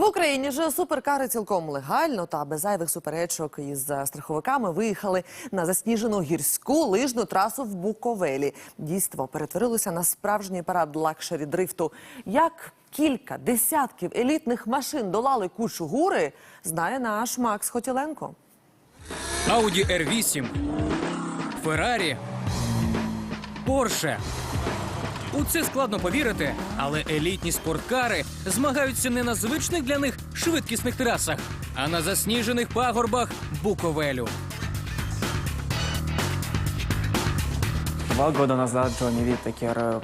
В Україні ж суперкари цілком легально та без зайвих суперечок із страховиками виїхали на засніжену гірську лижну трасу в Буковелі. Дійство перетворилося на справжній парад лакшері дрифту. Як кілька десятків елітних машин долали кучу гури, знає наш Макс Хотіленко. Audi R8, Ferrari, Porsche. У це складно повірити, але елітні спорткари змагаються не на звичних для них швидкісних трасах, а на засніжених пагорбах Буковелю. Два года назад Джонни Виттекер э,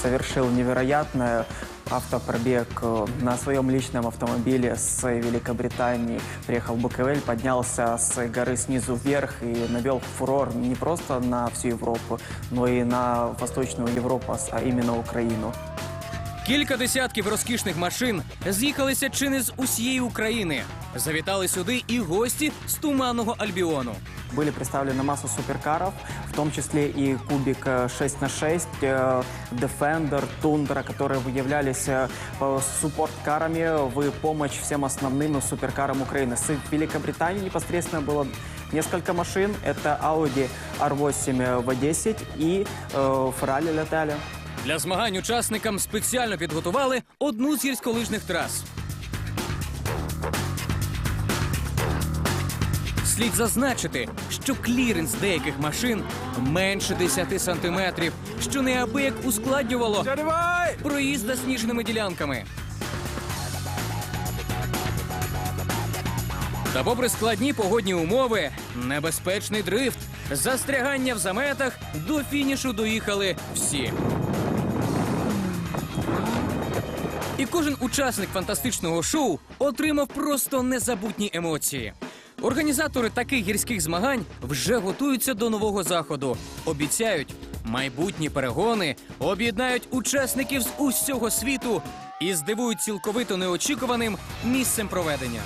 совершил невероятное автопробег э, на своем личном автомобиле с Великобритании. Приехал в Буковель, поднялся с горы снизу вверх и навел фурор не просто на всю Европу, но и на Восточную Европу, а именно Украину. Кілька десятків розкішних машин з'їхалися чи не з усієї України. Завітали сюди і гості з туманного Альбіону. Были представлены масса суперкаров, в том числе и Кубик э, 6 на 6, э, Defender, Тундра, которые являлись э, э, суппорткарами в помощь всем основным суперкарам Украины. С Великобритании непосредственно было несколько машин. Это Audi R8 V10 и э, Ferrari летали. Для змагань учасникам спеціально підготували одну з гірськолижних трас. Слід зазначити, що кліренс деяких машин менше 10 сантиметрів, що неабияк ускладнювало проїзд засніженими ділянками. Та попри складні погодні умови, небезпечний дрифт, застрягання в заметах до фінішу доїхали всі. І кожен учасник фантастичного шоу отримав просто незабутні емоції. Організатори таких гірських змагань вже готуються до нового заходу. Обіцяють, майбутні перегони об'єднають учасників з усього світу і здивують цілковито неочікуваним місцем проведення.